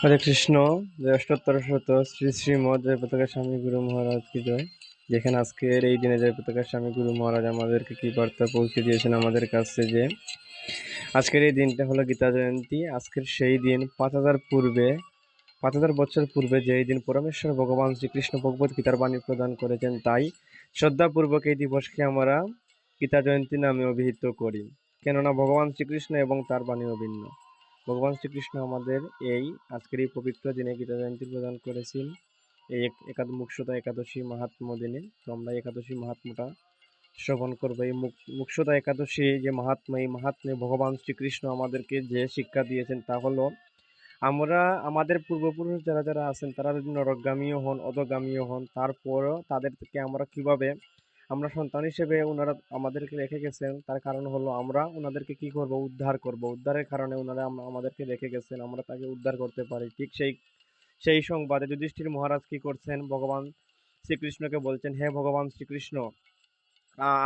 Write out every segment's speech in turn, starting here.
হরে কৃষ্ণ, জয় অষ্টোত্তর শত, শ্রী শ্রীমদ জয় পতাকা স্বামী গুরু মহারাজ কি জয়? যেখানে আজকের এই দিনে জয় পতাকা স্বামী গুরু মহারাজ আমাদেরকে কি বার্তা পৌঁছে দিয়েছেন আমাদের কাছে যে, আজকের এই দিনটা হলো গীতা জয়ন্তী। আজকের সেই দিন পাঁচ হাজার পূর্বে, পাঁচ হাজার বছর পূর্বে যেই দিন পরমেশ্বর ভগবান শ্রীকৃষ্ণ ভগবত গীতার বাণী প্রদান করেছেন, তাই শ্রদ্ধাপূর্বক এই দিবসকে আমরা গীতা জয়ন্তী নামে অভিহিত করি। কেননা ভগবান শ্রীকৃষ্ণ এবং তার বাণী অভিন্ন ভগবান শ্রীকৃষ্ণ আমাদের এই আজকের এই পবিত্র দিনে গীতা জয়ন্তী প্রদান করেছেন। এই এক- একাদ মুক্ষতা একাদশী মাহাত্ম দিনে। তো আমরা একাদশী মাহাত্মটা শ্রবণ করব। এই মুক- মুক্ষতা একাদশী যে মাহাত্মা এই মাহাত্মে ভগবান শ্রীকৃষ্ণ আমাদেরকে যে শিক্ষা দিয়েছেন তা হলো, আমরা আমাদের পূর্বপুরুষ যারা যারা আছেন, তারা নরকগামীও হন, অধগামীও হন। তারপরও তাদের থেকে আমরা কীভাবে আমরা সন্তান হিসেবে ওনারা আমাদেরকে রেখে গেছেন। তার কারণ হলো আমরা ওনাদেরকে কি করব? উদ্ধার করব। উদ্ধারের কারণে ওনারা আমাদেরকে রেখে গেছেন। আমরা তাকে উদ্ধার করতে পারি। ঠিক সেই সেই সংবাদে যুধিষ্ঠির মহারাজ কি করছেন? ভগবান শ্রীকৃষ্ণকে বলছেন, হে ভগবান শ্রীকৃষ্ণ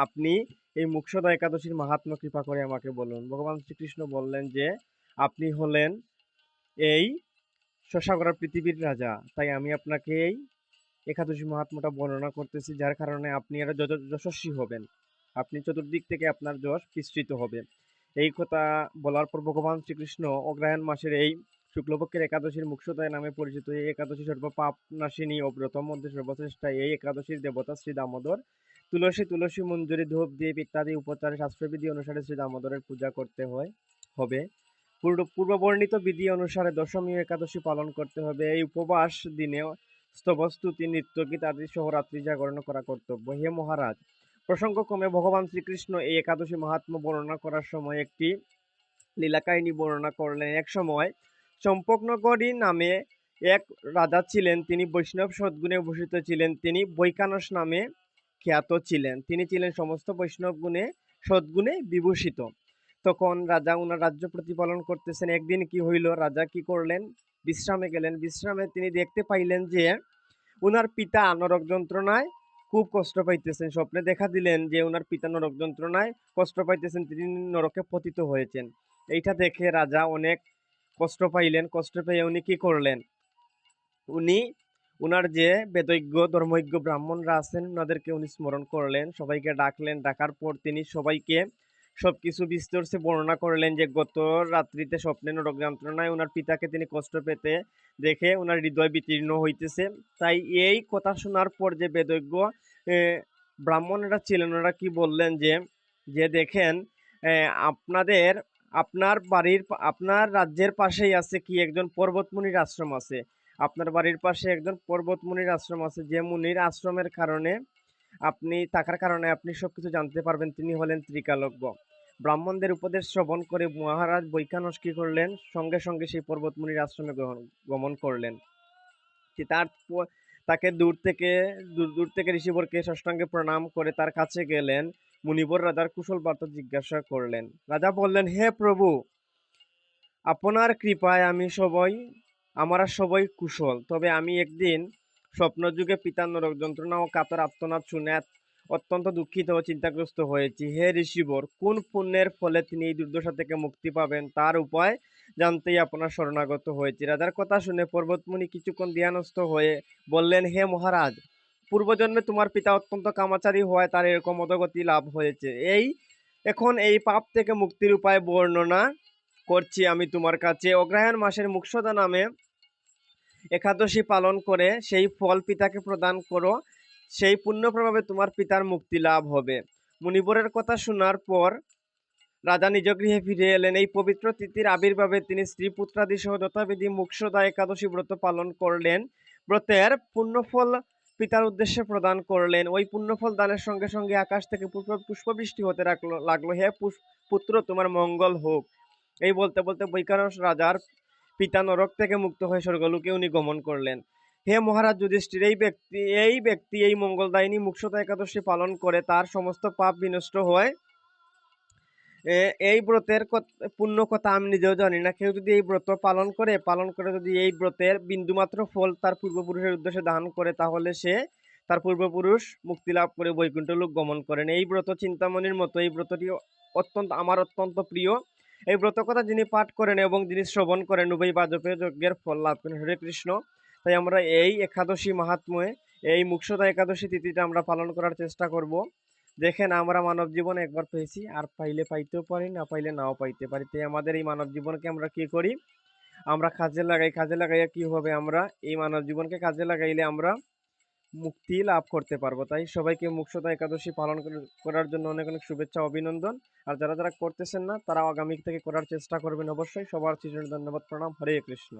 আপনি এই মুক্ষদা একাদশীর মাহাত্ম্য কৃপা করে আমাকে বলুন। ভগবান শ্রীকৃষ্ণ বললেন যে, আপনি হলেন এই শশাগড়া পৃথিবীর রাজা। তাই আমি আপনাকে এই একাদশী মাহাত্ম্যটা বর্ণনা করতেছি, যার কারণে আপনি যশ- যশস্বী হবেন। আপনি চতুর্দিক থেকে আপনার যশ বিস্তৃত হবে। এই কথা বলার পর ভগবান শ্রীকৃষ্ণ অগ্রহায়ণ মাসের এই শুক্লপক্ষের একাদশীর মুক্ষতায় নামে পরিচিত এই একাদশী সর্ব পাপ নাশিনী ও ব্রতম মধ্যে সর্বশ্রেষ্ঠ এই একাদশীর দেবতা শ্রী দামোদর। তুলসী তুলসী মঞ্জুরি, ধূপ দ্বীপ ইত্যাদি উপচারে শাস্ত্রবিধি অনুসারে শ্রী দামোদরের পূজা করতে হয়, হবে। পূর্ব পূর্ববর্ণিত বিধি অনুসারে দশমী একাদশী পালন করতে হবে। এই উপবাস দিনে স্তবস্তুতি নৃত্যগীত আদি সহ রাত্রি জাগরণ করা কর্তব্য। হে মহারাজ, প্রসঙ্গক্রমে ভগবান শ্রীকৃষ্ণ এই একাদশী মাহাত্ম্য বর্ণনা করার সময় একটি লীলা কাহিনী বর্ণনা করলেন। এক সময় চম্পকনগরী নামে এক রাজা ছিলেন, তিনি বৈষ্ণব সদ্গুণে ভূষিত ছিলেন, তিনি বৈকানস নামে খ্যাত ছিলেন। তিনি ছিলেন সমস্ত বৈষ্ণব গুণে, সদ্গুণে বিভূষিত। তখন রাজা ওনার রাজ্য প্রতিপালন করতেছেন। একদিন কি হইল? রাজা কি করলেন? বিশ্রামে গেলেন। বিশ্রামে তিনি দেখতে পাইলেন যে ওনার পিতা নরক যন্ত্রণায় খুব কষ্ট পাইতেছেন। স্বপ্নে দেখা দিলেন যে ওনার পিতা নরক যন্ত্রণায় কষ্ট পাইতেছেন, তিনি নরকে পতিত হয়েছেন। এইটা দেখে রাজা অনেক কষ্ট পাইলেন। কষ্ট পেয়ে উনি কি করলেন? উনি উনার যে বেদজ্ঞ, ধর্মজ্ঞ ব্রাহ্মণরা আছেন ওনাদেরকে উনি স্মরণ করলেন। সবাইকে ডাকলেন। ডাকার পর তিনি সবাইকে সবকিছু বিস্তরসে বর্ণনা করলেন যে, গত রাত্রিতে স্বপ্নে নরক যন্ত্রণায় ওনার পিতাকে তিনি কষ্ট পেতে দেখে ওনার হৃদয় বিতীর্ণ হইতেছে। তাই এই কথা শোনার পর যে বেদজ্ঞ ব্রাহ্মণরা ছিলেন, ওনারা কি বললেন যে যে দেখেন আপনাদের, আপনার বাড়ির আপনার রাজ্যের পাশেই আছে কি একজন পর্বতমুনির আশ্রম আছে? আপনার বাড়ির পাশে একজন পর্বতমুনির আশ্রম আছে। যে মুনির আশ্রমের কারণে আপনি থাকার কারণে আপনি সবকিছু জানতে পারবেন। তিনি হলেন ত্রিকালজ্ঞ। ব্রাহ্মণদের উপদেশ শ্রবণ করে মহারাজ বৈখানস কি করলেন। সঙ্গে সঙ্গে সেই পর্বতমুনির আশ্রমে গ্রহণ- গমন করলেন। তার তাকে দূর থেকে, দূর দূর থেকে ঋষিবরকে ষষ্ঠাঙ্গে প্রণাম করে তার কাছে গেলেন। মুনিবর রাজার কুশল বার্তা জিজ্ঞাসা করলেন। রাজা বললেন, হে প্রভু, আপনার কৃপায় আমি সবাই, আমরা সবাই কুশল। তবে আমি একদিন স্বপ্নযুগে পিতার নরক, যন্ত্রণা ও কাতর আত্মনাদ শুনে অত্যন্ত দুঃখিত ও চিন্তাগ্রস্ত হয়েছি। হে ঋষিবর, কোন পুণ্যের ফলে তিনি এই দুর্দশা থেকে মুক্তি পাবেন? তার উপায় জানতেই আপনার শরণাগত হয়েছি। রাজার কথা শুনে পর্বতমুনি কিছুক্ষণ ধ্যানস্থ হয়ে বললেন, হে মহারাজ, পূর্বজন্মে তোমার পিতা অত্যন্ত কামাচারী হওয়ায় তার এরকম অধগতি লাভ হয়েছে। এই, এখন এই পাপ থেকে মুক্তির উপায় বর্ণনা করছি আমি তোমার কাছে। অগ্রহায়ণ মাসের মুক্ষদা নামে একাদশী পালন করে সেই ফল পিতাকে প্রদান করো, সেই পুণ্য প্রভাবে তোমার পিতার মুক্তি লাভ হবে। মুনিবরের কথা শোনার পর রাজা নিজ গৃহে ফিরে এলেন। এই পবিত্র তিথির আবির্ভাবে তিনি স্ত্রী পুত্রাদি সহ যথাবিধি মুক্ষদা একাদশী ব্রত পালন করলেন। ব্রতের পুণ্যফল পিতার উদ্দেশ্যে প্রদান করলেন। ওই পুণ্যফল দানের সঙ্গে সঙ্গে আকাশ থেকে পুষ্প, পুষ্পবৃষ্টি হতে রাখল, লাগল। হে পুত্র, তোমার মঙ্গল হোক। এই বলতে বলতে বৈকারস রাজার পিতা নরক থেকে মুক্ত হয়ে স্বর্গলোকে উনি গমন করলেন হে মহারাজ যুধিষ্ঠির এই ব্যক্তি এই ব্যক্তি, এই মঙ্গলদায়িনী মুক্ষতা একাদশী পালন করে তার সমস্ত পাপ বিনষ্ট হয়। এই ব্রতের পুণ্য কথা আমি নিজেও জানি না। কেউ যদি এই ব্রত পালন করে পালন করে যদি এই ব্রতের বিন্দুমাত্র ফল তার পূর্বপুরুষের উদ্দেশ্যে দান করে তাহলে সে তার পূর্বপুরুষ মুক্তি লাভ করে বৈকুণ্ঠ লোক গমন করেন এই ব্রত চিন্তামণির মতো, এই ব্রতটি অত্যন্ত আমার অত্যন্ত প্রিয় এই ব্রত কথা যিনি পাঠ করেন এবং যিনি শ্রবণ করেন, উভয় বাজপেয় যজ্ঞের ফল লাভ করেন। হরে কৃষ্ণ। তাই আমরা এই একাদশী মাহাত্ম্যে এই মুক্ষদা একাদশী তিথিটা আমরা পালন করার চেষ্টা করব। দেখেন, আমরা মানব জীবন একবার পেয়েছি, আর পাইলে পাইতেও পারি, না পাইলে নাও পাইতে পারি। তাই আমাদের এই মানব জীবনকে আমরা কি করি? আমরা কাজে লাগাই। কাজে লাগাইয়া কি হবে আমরা? এই মানব জীবনকে কাজে লাগাইলে আমরা মুক্তি লাভ করতে পারব। তাই সবাইকে মুক্ষতা একাদশী পালন করার জন্য অনেক অনেক শুভেচ্ছা, অভিনন্দন। আর যারা যারা করতেছেন না তারা আগামী থেকে করার চেষ্টা করবেন অবশ্যই। সবার চিরন ধন্যবাদ, প্রণাম। হরে কৃষ্ণ।